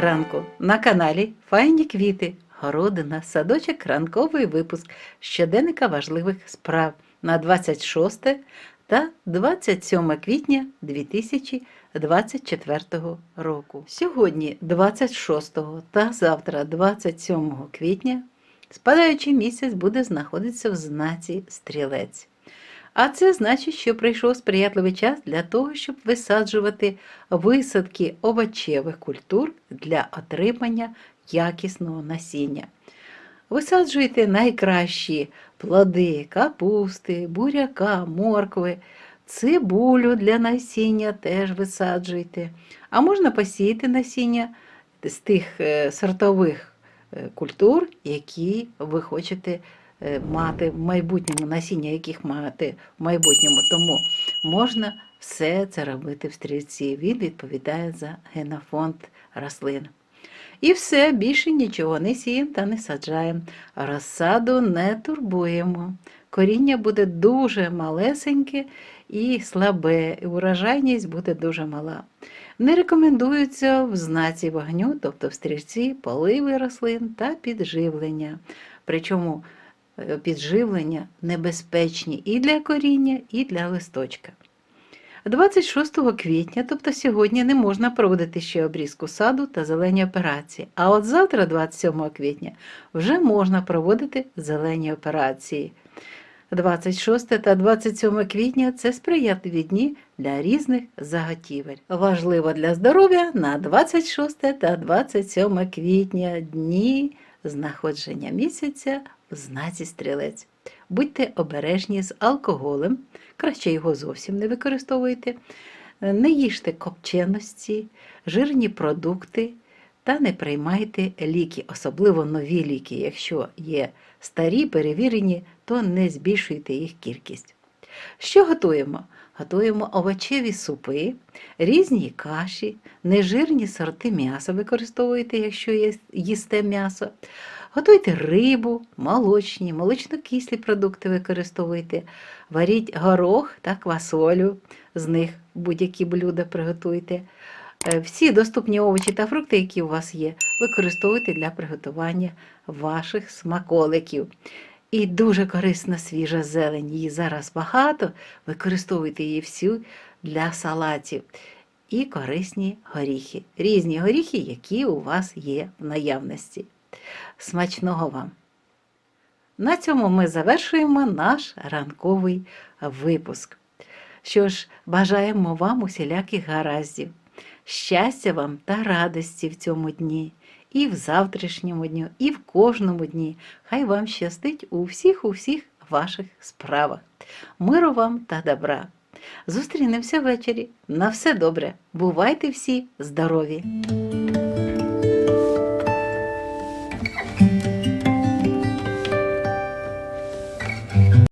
ранку на каналі Файні квіти, городина, садочок, ранковий випуск щоденника важливих справ на 26 та 27 квітня 2024 року. Сьогодні, 26 та завтра, 27 квітня, спадаючий місяць буде знаходитися в знаці стрілець. А це значить, що прийшов сприятливий час для того, щоб висаджувати висадки овочевих культур для отримання якісного насіння. Висаджуйте найкращі плоди капусти, буряка, моркви, цибулю для насіння теж висаджуйте. А можна посіяти насіння з тих е, сортових е, культур, які ви хочете е, мати в майбутньому, насіння яких мати в майбутньому. Тому можна все це робити в стрільці. Він відповідає за генофонд рослин. І все, більше нічого не сіємо та не саджаємо. Розсаду не турбуємо. Коріння буде дуже малесеньке і слабе, і урожайність буде дуже мала. Не рекомендуються в знаці вогню, тобто в стрільці, поливи рослин та підживлення. Причому е, підживлення небезпечні і для коріння, і для листочка. 26 квітня, тобто сьогодні, не можна проводити ще обрізку саду та зелені операції. А от завтра, 27 квітня, вже можна проводити зелені операції. 26 та 27 квітня це сприятливі дні для різних заготівель. Важливо для здоров'я на 26 та 27 квітня дні знаходження місяця знаці стрілець. Будьте обережні з алкоголем, краще його зовсім не використовуйте, не їжте копченості, жирні продукти та не приймайте ліки, особливо нові ліки. Якщо є старі, перевірені, то не збільшуйте їх кількість. Що готуємо? Готуємо овочеві супи, різні каші, нежирні сорти м'яса використовуйте, якщо їсте м'ясо. Готуйте рибу, молочні, молочно-кислі продукти використовуйте, варіть горох та квасолю, з них будь-які блюда приготуйте. Е, Всі доступні овочі та фрукти, які у вас є, використовуйте для приготування ваших смаколиків. І дуже корисна свіжа зелень. Її зараз багато. Використовуйте її всю для салатів. І корисні горіхи. Різні горіхи, які у вас є в наявності. Смачного вам! На цьому ми завершуємо наш ранковий випуск. Що ж, бажаємо вам усіляких гараздів, щастя вам та радості в цьому дні, і в завтрашньому дню, і в кожному дні. Хай вам щастить у всіх у всіх ваших справах. Миру вам та добра. Зустрінемося ввечері. На все добре. Бувайте всі здорові!